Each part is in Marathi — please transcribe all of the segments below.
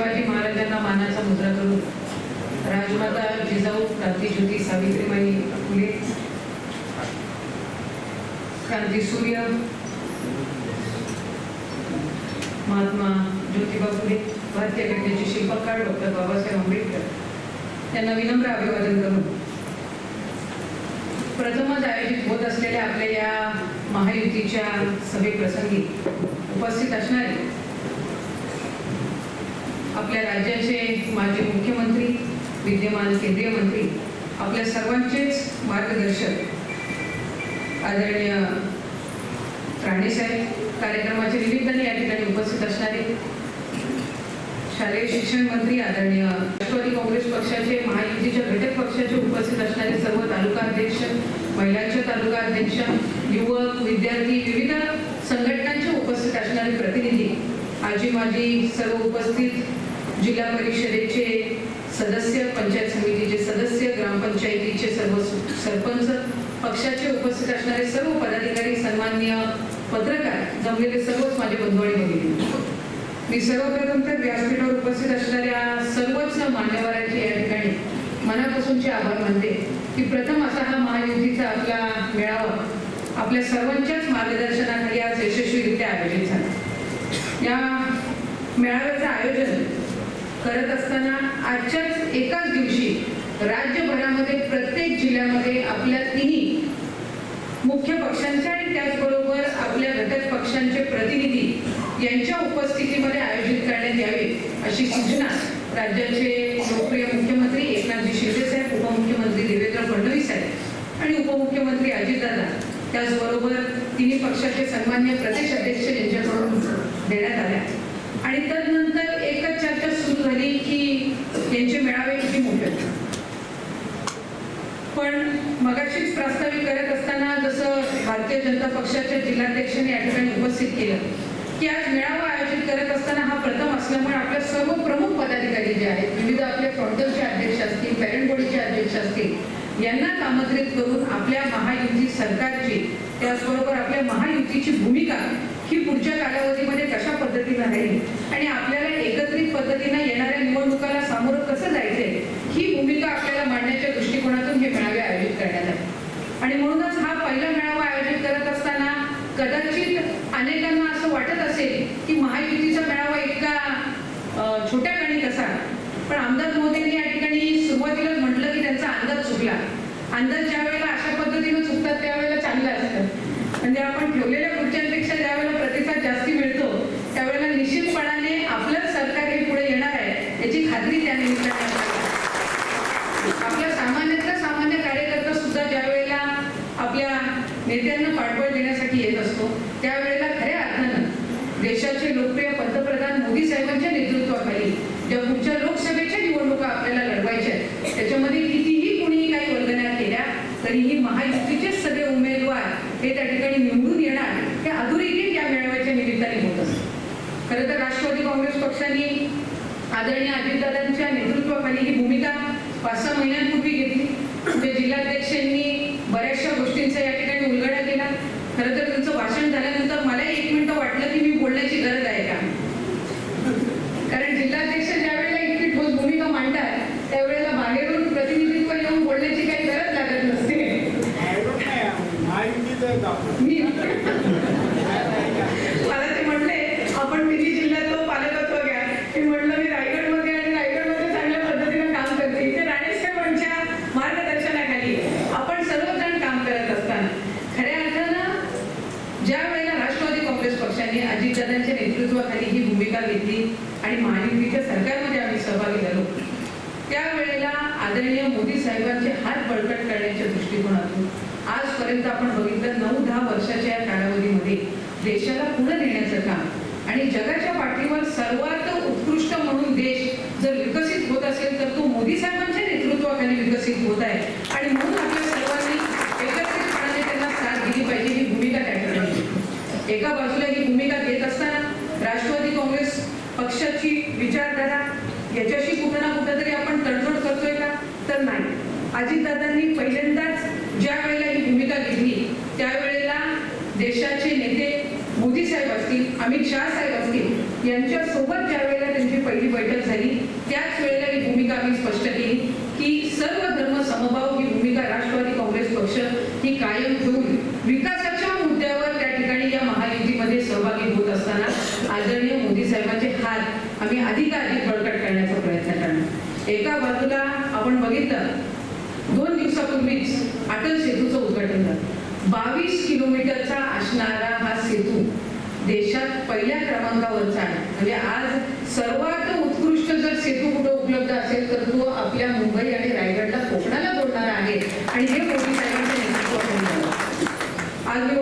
शिवाजी महाराजांना मानाचा मुद्रा करून राजमाता जिजाऊ क्रांतीज्योती सावित्रीबाई फुले क्रांतीसूर्य महात्मा ज्योतिबा फुले भारतीय घटनेचे शिल्पकार डॉक्टर बाबासाहेब आंबेडकर यांना विनम्र अभिवादन करून प्रथमच आयोजित होत असलेल्या आपल्या या महायुतीच्या सभेप्रसंगी उपस्थित असणारे आपल्या राज्याचे माजी मुख्यमंत्री विद्यमान केंद्रीय मंत्री आपल्या सर्वांचेच मार्गदर्शक आदरणीय राणेसाहेब कार्यक्रमाचे निमित्ताने या ठिकाणी उपस्थित असणारे शालेय शिक्षण मंत्री आदरणीय राष्ट्रवादी काँग्रेस पक्षाचे महायुतीच्या घटक पक्षाचे उपस्थित असणारे सर्व तालुका अध्यक्ष महिलांचे तालुका अध्यक्ष युवक विद्यार्थी विविध संघटनांचे उपस्थित असणारे प्रतिनिधी आजी माजी सर्व उपस्थित जिल्हा परिषदेचे सदस्य पंचायत समितीचे सदस्य ग्रामपंचायतीचे सर्व सरपंच पक्षाचे उपस्थित असणारे सर्व पदाधिकारी सन्मान्य पत्रकार जमलेले सर्वच माझे बंधू आणि भगिनी. मी सर्वप्रथम तर व्यासपीठावर उपस्थित असणाऱ्या सर्वच मान्यवरांचे या ठिकाणी मनापासूनचे आभार मानते की प्रथम असा हा महायुतीचा आपला मेळावा आपल्या सर्वांच्याच मार्गदर्शनाखाली आज यशस्वीरित्या आयोजित झाला. या मेळाव्याचं आयोजन करत असताना आजच्याच एकाच दिवशी राज्यभरामध्ये प्रत्येक जिल्ह्यामध्ये आपल्या तिन्ही मुख्य पक्षांच्या आणि त्याचबरोबर आपल्या घटक पक्षांचे प्रतिनिधी यांच्या उपस्थितीमध्ये आयोजित करण्यात यावे अशी सूचना राज्याचे लोकप्रिय मुख्यमंत्री एकनाथजी शिंदे साहेब उपमुख्यमंत्री देवेंद्र फडणवीस साहेब आणि उपमुख्यमंत्री अजितदादा त्याचबरोबर तिन्ही पक्षाचे सन्मान्य प्रदेश अध्यक्ष यांच्याकडून देण्यात आल्या. आणि तदनंतर झाली की यांचे मेळावे किती मोठे पण मगाशीच प्रास्ताविक करत असताना जसं भारतीय जनता पक्षाच्या जिल्हाध्यक्षांनी या ठिकाणी उपस्थित केलं की आज मेळावा आयोजित करत असताना हा प्रथम असल्यामुळे आपल्या सर्व प्रमुख पदाधिकारी जे आहेत विविध आपल्या फ्रॉन्टलचे अध्यक्ष असतील पॅरेंट बॉडीचे अध्यक्ष असतील यांनाच आमंत्रित करून आपल्या महायुती सरकारची त्याचबरोबर आपल्या महायुतीची भूमिका ही पुढच्या कालावधीमध्ये कशा पद्धतीनं राहील? आणि आपल्याला एकत्रित पद्धतीनं येणाऱ्या निवडणुकाला सामोरं कसं जायचंय? ही भूमिका आपल्याला मांडण्याच्या दृष्टिकोनातून हे मेळावे आयोजित करण्यात आले. आणि म्हणूनच हा पहिला मेळावा आयोजित करत असताना कदाचित अनेकांना असं वाटत असेल की महायुतीचा मेळावा इतका छोट्या गणी कसा? पण आमदार मोदींनी या ठिकाणी सुरुवातीलाच म्हटलं की त्यांचा अंदाज चुकला. अंदाज ज्या वेळेला अशा पद्धतीनं चुकतात त्यावेळेला चांगलं असतं. म्हणजे आपण ठेवलेल्या खुर्च्यांपेक्षा ज्या वेळेला प्रतिसाद जास्ती मिळतो त्यावेळेला निश्चितपणाने आपलंच सरकार हे पुढे येणार आहे याची खात्री त्या निमित्ताने आपल्याला आहे. आपल्या सामान्यातला सामान्य कार्यकर्ता सुद्धा ज्या वेळेला आपल्या नेत्यांना पाठबळ देण्यासाठी येत असतो त्यावेळेला खऱ्या अर्थानं देशाचे लोकप्रिय पंतप्रधान मोदी साहेबांच्या नेतृत्वाखाली ज्या पुढच्या लोकसभेच्या निवडणुका आपल्याला लढवायच्या आहेत त्याच्यामध्ये कितीही कुणीही काही वल्गना केल्या तरीही महायुतीचेच सगळे उमेदवार हे त्या ठिकाणी निवडून येणार हे अधोरेखित या मेळाव्याच्या निमित्ताने होत असतं. खरं तर राष्ट्रवादी काँग्रेस पक्षाने आदरणीय अजितदादांच्या नेतृत्वाखाली ही भूमिका पाच सहा महिन्यांपूर्वी घेतली. म्हणजे जिल्हाध्यक्षांनी बऱ्याचशा गोष्टींचा या ठिकाणी उलगडा केला खरं तर तुमचं भाषण झाल्यानंतर मला एक मिनिटं वाटलं की मी बोलण्याची गरज आहे का कारण जिल्हाध्यक्ष ज्या वेळेला इतकी ठोस भूमिका मांडतात त्यावेळेला बाहेरून प्रतिनिधित्व येऊन बोलण्याची काही गरज लागत नसते मी मला ते म्हणले आपण किती जिल्ह्यातलं पालकत्व घ्या मी म्हटलं मी रायगडमध्ये आणि रायगडमध्ये चांगल्या पद्धतीनं काम करते इथे राणेसाहेबांच्या मार्गदर्शनाखाली आपण सर्वजण काम करत असताना खऱ्या अर्थानं ज्या वेळेला राष्ट्रवादी काँग्रेस पक्षाने अजितदादांच्या नेतृत्वाखाली ही भूमिका घेतली आणि महायुतीच्या सरकारमध्ये आम्ही सहभागी झालो. त्यावेळेला आदरणीय मोदी साहेबांचे हात बळकट करण्याच्या दृष्टिकोनातून आजपर्यंत आपण बघितलं नऊ दहा वर्षाच्या या कालावधीमध्ये देशाला पुढे नेण्याचं काम आणि जगाच्या पाठीवर सर्वात उत्कृष्ट म्हणून देश जर विकसित होत असेल तर तो मोदी साहेबांच्या नेतृत्वाखाली विकसित होत आहे. आणि म्हणून आपल्या सर्वांनी एकत्रितपणाने त्यांना साथ दिली पाहिजे ही भूमिका त्या एका बाजूला ही भूमिका घेत असताना राष्ट्रवादी काँग्रेस पक्षाची विचारधारा याच्याशी कुठं ना कुठं तरी आपण तडजोड करतोय का? तर नाही. अजितदादांनी पहिल्यांदाच ज्या वेळेला ही भूमिका घेतली त्यावेळेला देशाचे नेते मोदी साहेब असतील अमित शाह साहेब असतील यांच्यासोबत ज्या वेळेला त्यांची पहिली बैठक झाली त्याच वेळेला ही भूमिका आम्ही स्पष्ट केली की सर्व धर्म समभाव ही भूमिका राष्ट्रवादी काँग्रेस पक्ष ही कायम ठेवून विकासाच्या मुद्द्यावर त्या ठिकाणी या महायुतीमध्ये सहभागी होत असताना आदरणीय मोदी साहेबांचे हात आम्ही अधिकाधिक बळकट करण्याचा प्रयत्न करणार एका बाजूला आपण बघितलं दोन दिवसापूर्वीच अटल सेतूचं उद्घाटन झालं. बावीस किलोमीटरचा असणारा हा सेतू देशात पहिल्या क्रमांकावरचा आहे. म्हणजे आज सर्वात उत्कृष्ट जर सेतू कुठं उपलब्ध असेल तर तो आपल्या मुंबई आणि रायगडला कोकणाला जोडणारा आहे. आणि हे मोदी साहेबांचं नेतृत्व आज मी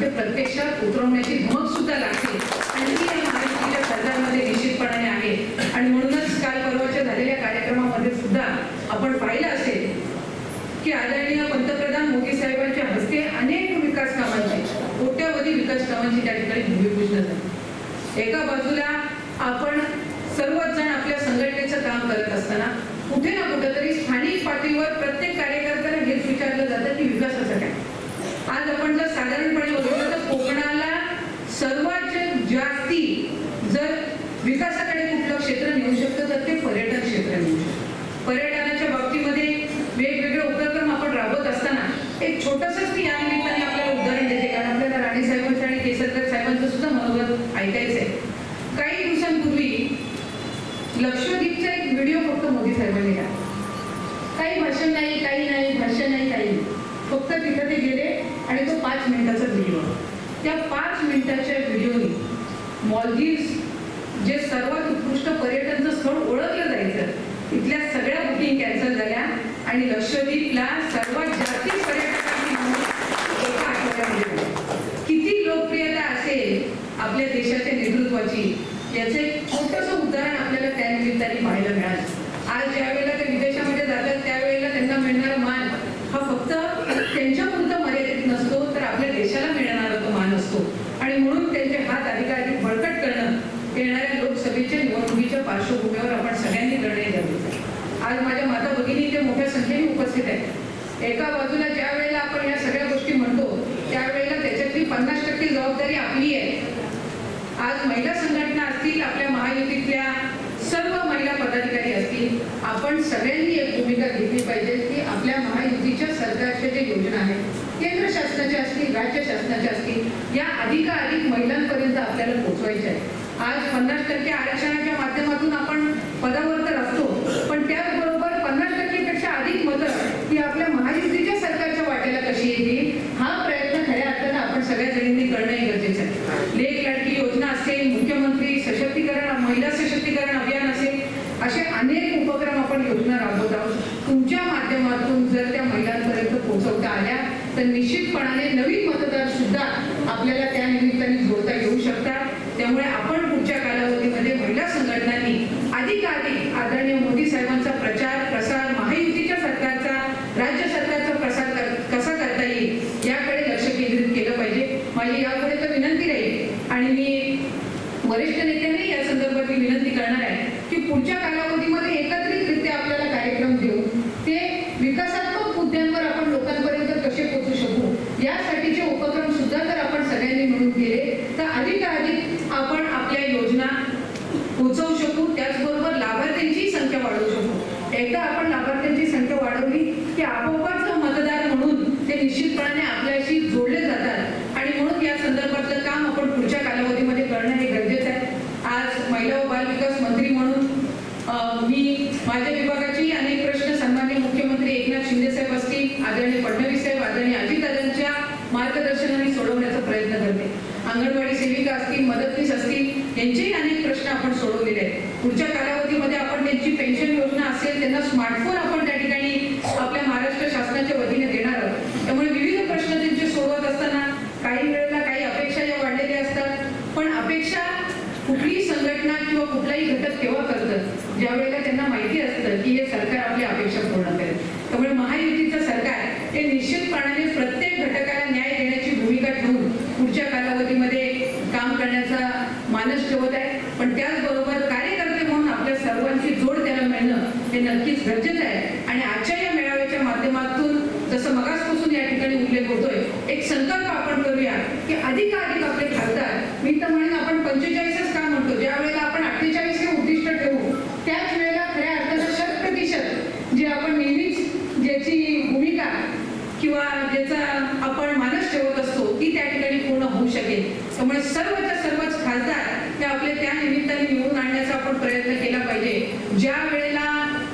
पण ते प्रत्यक्षात उतरवण्याची धमक सुद्धा लागते. आणि ती या महाराष्ट्राच्या सरकारमध्ये निश्चितपणाने आहे. आणि म्हणूनच काल परवाच्या झालेल्या कार्यक्रमामध्ये सुद्धा आपण पाहिलं असेल की आदरणीय पंतप्रधान मोदी साहेबांच्या हस्ते अनेक विकास कामांची कोट्यावधी विकास कामांची त्या ठिकाणी भूमिपूजन झाली. एका बाजूला आपण सर्वच जण आपल्या संघटनेचं काम करत असताना कुठे ना कुठेतरी स्थानिक पातळीवर प्रत्येक कार्यकर्त्याला हेच विचारलं जातं की विकासाचं काय आज आपण जर साधारणपणे बघितलं तर कोकणाला सर्वात जास्ती जर विकासाकडे कुठलं क्षेत्र नेऊ शकतं तर ते पर्यटन क्षेत्र नेऊ शकतं पर्यटनाच्या बाबतीमध्ये वेगवेगळे उपक्रम आपण राबवत असताना एक छोटंसंच मी या निमित्ताने आपल्याला उदाहरण देते कारण आपल्याला राणे साहेबांचं आणि केसरकर साहेबांचं सुद्धा मनोगत ऐकायचं आहे काही दिवसांपूर्वी लक्षद्वीपचा एक व्हिडिओ फक्त मोदी साहेबांनी टाकला काही भाषण नाही काही नाही भाषण नाही काही नाही. फक्त तिथं ते गेले आणि तो पाच मिनिटाचा व्हिडिओ त्या पाच मिनिटाच्या व्हिडिओनी मॉलदीव्स जे सर्वात उत्कृष्ट पर्यटनचं स्थळ ओळखलं जायचं तिथल्या सगळ्या बुकिंग कॅन्सल झाल्या आणि लक्षद्वीपला सर्वात जास्ती पर्यटन किती लोकप्रियता असेल आपल्या देशाच्या नेतृत्वाची याचं एक छोटस उदाहरण आपल्याला त्या निमित्ताने पाहायला मिळालं. आज ज्या वेळेला ते विदेशामध्ये जातात त्यावेळेला त्यांना मिळणारा मान हा फक्त त्यांच्यापुरतं मर्यादित नसतो तर आपल्या देशाला मिळणारा तो मान असतो. आणि म्हणून त्यांचे हात अधिकाधिक बळकट करणं येणाऱ्या लोकसभेच्या निवडणुकीच्या पार्श्वभूमीवर आपण सगळ्यांनी निर्णय गरजेचं आज माझ्या माता भगिनी इथे मोठ्या संख्येने उपस्थित आहेत. एका बाजूला ज्या वेळेला आपण या सगळ्या गोष्टी पन्नास टक्के जबाबदारी आपली आहे. आज महिला संघटना असतील आपल्या महायुतीतल्या सर्व महिला पदाधिकारी असतील आपण सगळ्यांनी एक भूमिका घेतली पाहिजे की आपल्या महायुतीच्या सरकारच्या ज्या योजना आहेत केंद्र शासनाच्या असतील राज्य शासनाच्या असतील या अधिकाधिक महिलांपर्यंत आपल्याला पोहोचवायच्या आहेत. आज पन्नास टक्के आरक्षणाच्या माध्यमातून आपण पदावर तर असतो पण त्याचबरोबर पन्नास टक्केपेक्षा अधिक मतं ही आपल्या महायुतीच्या सरकारच्या वाटेला कशी येतील हा प्रयत्न खऱ्या अर्थानं आपण सगळ्या जणींनी करणं हे गरजेचं आहे लेख लाडकी योजना असेल मुख्यमंत्री सशक्तीकरण महिला सशक्तीकरण अभियान असेल असे अनेक उपक्रम आपण योजना राबवत आहोत तुमच्या माध्यमातून जर त्या महिलांपर्यंत पोहोचवता आल्या तर निश्चितपणाने नवीन मतदार सुद्धा आपल्याला त्या निमित्ताने जोडता येऊ शकतात त्यामुळे आपण पुढच्या कालावधीमध्ये महिला संघटनांनी अधिकाधिक आदरणीय मोदी साहेबांचा प्रचार प्रसार महायुतीच्या सरकारचा राज्य सरकारचा प्रसार कर- कसा करता येईल याकडे लक्ष केंद्रित केलं पाहिजे माझी यापुढे तर विनंती राहील आणि मी वरिष्ठ नेत्यांनी या संदर्भात मी विनंती करणार आहे की पुढच्या कालावधीमध्ये एकत्रितरित्या आपल्याला कार्यक्रम देऊन ते विकासात्मक मुद्द्यांवर आपण लोकांपर्यंत कसे पोहोचू शकू यासाठीचे उपक्रम सुद्धा जर आपण सगळ्यांनी मिळून केले तर अधिकाधिक आपण आपल्या योजना पोहोचवू शकू त्याचबरोबर लाभार्थ्यांची संख्या वाढवू शकू एकदा आपण लाभार्थ्यांची संख्या वाढवली की आपोआपच मतदार म्हणून ते निश्चितपणाने आपल्याशी जोडले जातात आणि म्हणून या संदर्भातलं काम आपण पुढच्या कालावधीमध्ये करणं हे गरजेचं आहे आज महिला व बाल विकास मंत्री म्हणून अं, मी माझ्या विभागाची अनेक प्रश्न सन्मान्य मुख्यमंत्री एकनाथ शिंदे साहेब असतील आदरणीय फडणवीस साहेब आदरणीय अजितदादांच्या मार्गदर्शनाने सोडवण्याचा प्रयत्न करते. अंगणवाडी सेविका असतील मदतनीस असतील यांचेही अनेक प्रश्न आपण सोडवलेले आहेत. पुढच्या कालावधीमध्ये आपण त्यांची पेन्शन योजना असेल त्यांना स्मार्टफोन आपण त्या ठिकाणी आपल्या महाराष्ट्र शासनाच्या वतीने देणार आहोत. त्यामुळे विविध प्रश्न त्यांचे सोडवत असताना काही वेळेला काही अपेक्षा या वाढलेल्या असतात. पण अपेक्षा कुठलीही संघटना किंवा कुठलाही घटक केव्हा करतं ज्या वेळेला त्यांना माहिती असतं की हे सरकार आपली अपेक्षा पूर्ण करेल. त्यामुळे महायुतीचं सरकार हे निश्चितपणाने प्रत्येक घटकाला न्याय देण्याची भूमिका ठेवून पुढच्या कालावधीमध्ये काम करण्याचा मानस ठेवत आहे. पण त्याचबरोबर कार्यकर्ते म्हणून आपल्या सर्वांची जोड द्यायला मिळणं हे नक्कीच गरजेचं आहे. आणि आजच्या या मेळाव्याच्या माध्यमातून जसं मगासपासून या ठिकाणी उल्लेख होतोय एक संकल्प आपण करूया की अधिकाधिक आपले खासदार मी तर म्हणेन आपण पंचेचाळीस सर्वच्या सर्वच खासदार हे आपले त्या निमित्ताने निवडून आणण्याचा आपण प्रयत्न केला पाहिजे. ज्या वेळेला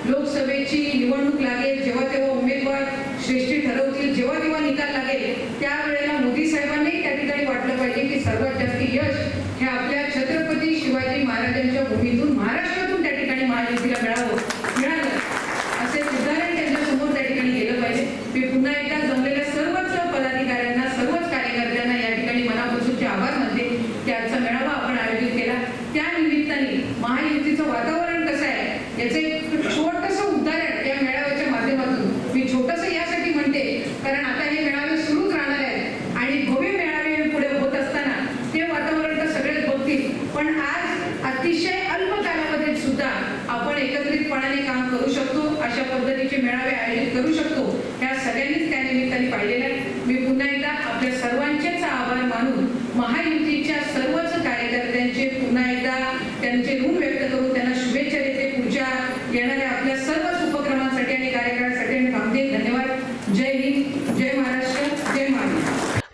लोकसभेची निवडणूक लागेल जेव्हा तेव्हा उमेदवार श्रेष्ठी ठरवतील जेव्हा तेव्हा निकाल लागेल त्यावेळेला मोदी साहेबांनी त्या ठिकाणी वाटलं पाहिजे की सर्वात जास्त यश हे आपल्या छत्रपती शिवाजी महाराजांच्या भूमीतून महाराष्ट्रातून त्या ठिकाणी महायुतीला मिळावं.